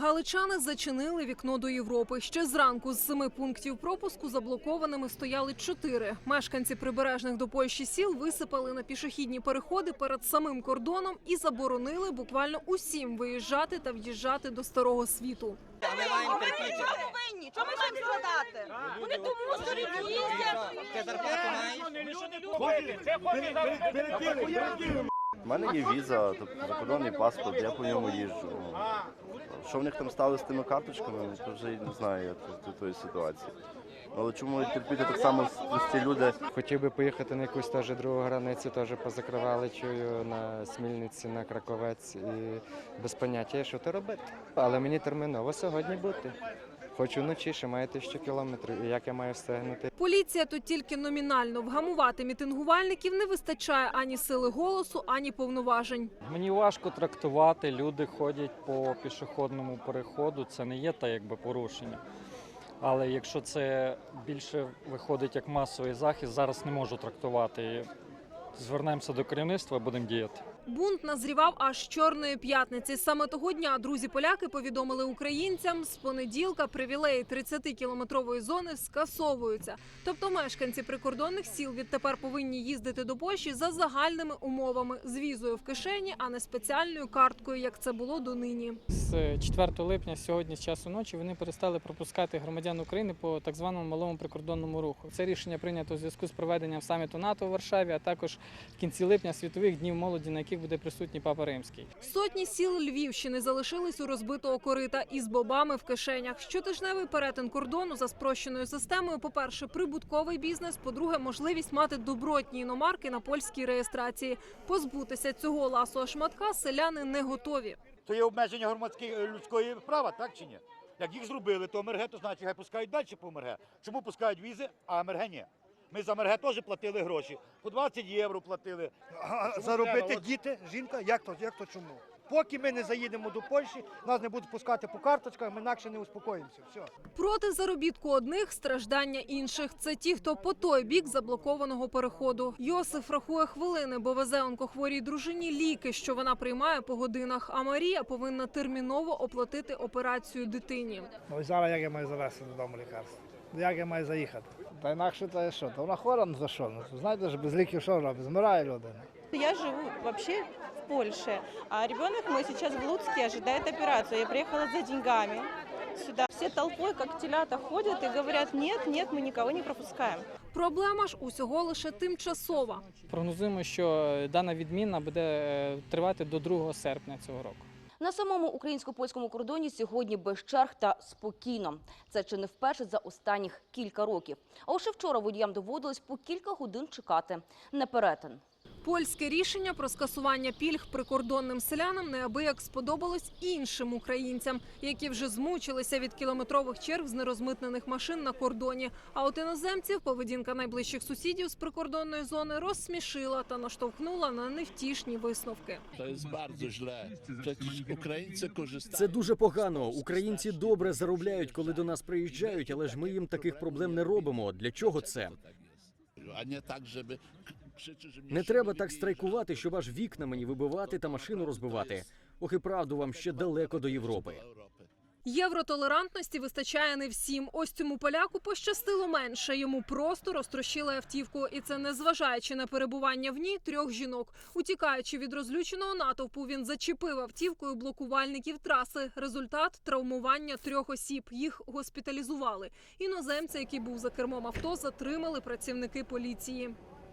Галичани зачинили вікно до Європи. Ще зранку з семи пунктів пропуску заблокованими стояли чотири. Мешканці прибережних до Польщі сіл висипали на пішохідні переходи перед самим кордоном і заборонили буквально усім виїжджати та в'їжджати до старого світу. Ми маємо терпіти. повинні? Чому ми маємо страдати? Вони до їздять. Зарплату? У мене є віза, тобто закордонний паспорт, я по ньому їжджу. Що в них там стало з тими карточками, то вже не знаю тут тої ситуації. Але чому терпіти так само ці люди? Хотів би поїхати на якусь теж другу границю, теж позакривали, чую на Смільниці, на Краковець і без поняття, що то робити. Але мені терміново сьогодні бути. Хочу вночі, ще маю тисячу кілометрів, і як я маю встигнути. Поліція тут тільки номінально вгамувати мітингувальників не вистачає ані сили голосу, ані повноважень. Мені важко трактувати. Люди ходять по пішохідному переходу. Це не є та якби порушення. Але якщо це більше виходить як масовий захист, зараз не можу трактувати. Звернемося до керівництва, будемо діяти. Бунт назрівав аж чорної п'ятниці. Саме того дня друзі поляки повідомили українцям, з понеділка привілеї 30-кілометрової зони скасовуються. Тобто мешканці прикордонних сіл відтепер повинні їздити до Польщі за загальними умовами з візою в кишені, а не спеціальною карткою, як це було донині. З 4 липня сьогодні з часу ночі вони перестали пропускати громадян України по так званому малому прикордонному руху. Це рішення прийнято у зв'язку з проведенням саміту НАТО у Варшаві, а також в кінці липня світових днів молоді, на яких буде присутній папа римський. Сотні сіл Львівщини залишились у розбитого корита із бобами в кишенях. Щотижневий перетин кордону за спрощеною системою. По-перше, прибутковий бізнес. По-друге, можливість мати добротні іномарки на польській реєстрації. Позбутися цього ласого шматка селяни не готові. То є обмеження громадської е, людської права, так чи ні? Як їх зробили, то МРГ, то значить хай пускають далі по МРГ. Чому пускають візи, а МРГ ні? Ми за МРГ теж платили гроші. По 20 євро платили. А заробити діти, жінка, як то, як то чому? Поки ми не заїдемо до Польщі, нас не будуть пускати по карточках, ми інакше не успокоїмося. Все. Проти заробітку одних страждання інших. Це ті, хто по той бік заблокованого переходу. Йосиф рахує хвилини, бо везе онкохворій дружині ліки, що вона приймає по годинах. А Марія повинна терміново оплатити операцію дитині. Ну і зараз як я маю завести додому лікарство? Як я маю заїхати? Та інакше то що? То вона хвора ну, за що? Ну, знаєте ж, без ліків що робить? Змирає людина. Я живу вообще в Польше, а ребенок мой сейчас в Луцке ожидает операцию. Я приехала за деньгами сюда. Все толпой, как телята, ходят и говорят, нет, нет, мы никого не пропускаем. Проблема ж усього лише тимчасова. Прогнозуємо, що дана відміна буде е, тривати до 2 серпня цього року. На самому українсько-польському кордоні сьогодні без черг та спокійно. Це чи не вперше за останніх кілька років. А ще вчора водіям доводилось по кілька годин чекати на перетин. Польське рішення про скасування пільг прикордонним селянам неабияк сподобалось іншим українцям, які вже змучилися від кілометрових черг з нерозмитнених машин на кордоні. А от іноземців поведінка найближчих сусідів з прикордонної зони розсмішила та наштовхнула на невтішні висновки. Це дуже погано. Українці добре заробляють, коли до нас приїжджають, але ж ми їм таких проблем не робимо. Для чого це? A nie tak, żeby Не треба так страйкувати, щоб аж вікна мені вибивати та машину розбивати. Ох і правду вам ще далеко до Європи. Євротолерантності вистачає не всім. Ось цьому поляку пощастило менше. Йому просто розтрощили автівку, і це не зважаючи на перебування в ній трьох жінок. Утікаючи від розлюченого натовпу, він зачепив автівкою блокувальників траси. Результат травмування трьох осіб. Їх госпіталізували. Іноземця, який був за кермом авто, затримали працівники поліції.